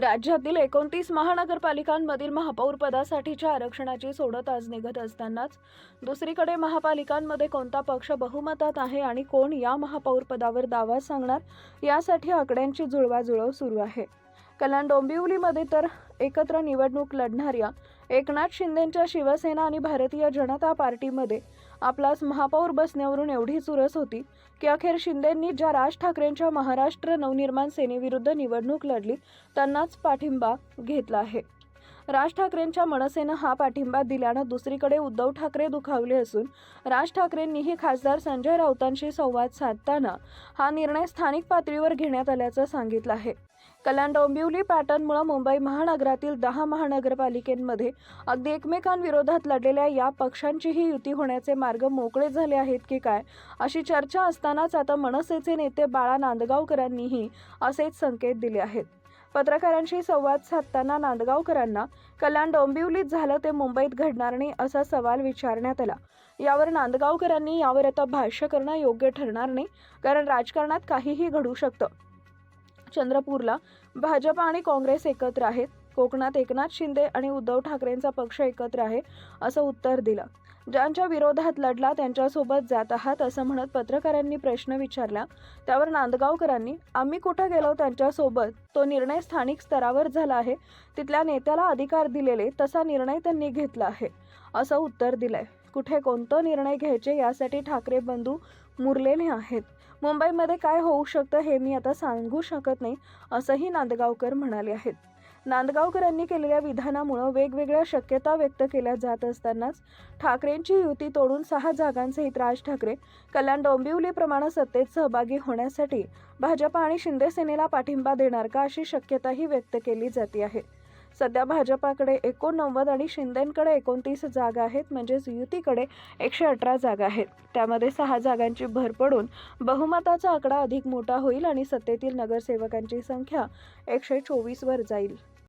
राज्यातील एकोणतीस महानगरपालिकांमधील महापौर पदासाठीच्या आरक्षणाची सोडत आज निघत असतानाच दुसरीकडे महापालिकांमध्ये कोणता पक्ष बहुमतात आहे आणि कोण या महापौर पदावर दावा सांगणार यासाठी आकड्यांची जुळवाजुळव सुरू आहे. कल्याण डोंबिवलीमध्ये तर एकत्र निवडणूक लढणाऱ्या एकनाथ शिंदेंच्या शिवसेना आणि भारतीय जनता पार्टीमध्ये आपलाच महापौर बसण्यावरून एवढी चुरस होती की अखेर शिंदेंनी ज्या राज ठाकरेंच्या महाराष्ट्र नवनिर्माण सेनेविरुद्ध निवडणूक लढली त्यांनाच पाठिंबा घेतला आहे. राज ठाकरेंच्या मनसेनं हा पाठिंबा दिल्यानं दुसरीकडे उद्धव ठाकरे दुखावले असून राज ठाकरेंनीही खासदार संजय राऊतांशी संवाद साधताना हा निर्णय स्थानिक पातळीवर घेण्यात आल्याचं सांगितलं आहे. कल्याण डोंबिवली पॅटर्नमुळे मुंबई महानगरातील दहा महानगरपालिकेमध्ये अगदी एकमेकांविरोधात लढलेल्या या पक्षांचीही युती होण्याचे मार्ग मोकळे झाले आहेत की काय अशी चर्चा असतानाच आता मनसेचे नेते बाळा नांदगावकरांनीही असेच संकेत दिले आहेत. पत्रकारांशी संवाद साधताना नांदगावकरांना कल्याण डोंबिवलीत झालं ते मुंबईत घडणार नाही असा सवाल विचारण्यात आला. यावर नांदगावकरांनी यावर आता भाष्य करणं योग्य ठरणार नाही कारण राजकारणात काहीही घडू शकतं. चंद्रपूरला भाजप आणि काँग्रेस एकत्र आहेत. कोकणात एकनाथ शिंदे आणि उद्धव ठाकरेंचा पक्ष एकत्र आहे असं उत्तर दिलं. ज्यांच्या विरोधात लढला त्यांच्यासोबत जात आहात असं म्हणत पत्रकारांनी प्रश्न विचारला. त्यावर नांदगावकरांनी आम्ही कुठं गेलो त्यांच्यासोबत? तो निर्णय स्थानिक स्तरावर झाला आहे. तिथल्या नेत्याला अधिकार दिलेले तसा निर्णय त्यांनी घेतला आहे. असं उत्तर दिलंय. कुठे कोणतं निर्णय घ्यायचे यासाठी ठाकरे बंधू मुरलेले आहेत. मुंबईमध्ये काय होऊ शकतं हे मी आता सांगू शकत नाही असंही नांदगावकर म्हणाले आहेत. नांदगावकरांनी केलेल्या विधानामुळं वेगवेगळ्या शक्यता व्यक्त केल्या जात असतानाच ठाकरेंची युती तोडून सहा जागांसहित राज ठाकरे कल्याण डोंबिवलीप्रमाणे सत्तेत सहभागी होण्यासाठी भाजप आणि शिंदेसेनेला पाठिंबा देणार का अशी शक्यताही व्यक्त केली जाते आहे. सध्या भाजपाकडे एकोणनव्वद आणि शिंदेकडे एकोणतीस जागा आहेत म्हणजेच युतीकडे एकशे अठरा जागा आहेत. त्यामध्ये सहा जागांची भर पडून बहुमताचा आकडा अधिक मोठा होईल आणि सत्तेतील नगरसेवकांची संख्या एकशे चोवीसवर जाईल.